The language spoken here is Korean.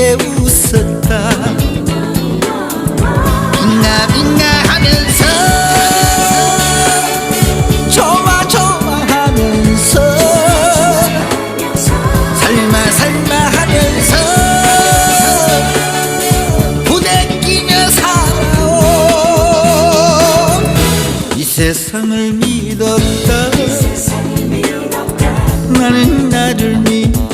크게 웃었다. 빛나 빛나 하면서 좋아 좋아 하면서 살마 살마 하면서 부대끼며 살아온 이 세상을 믿었다. 나는 나를 믿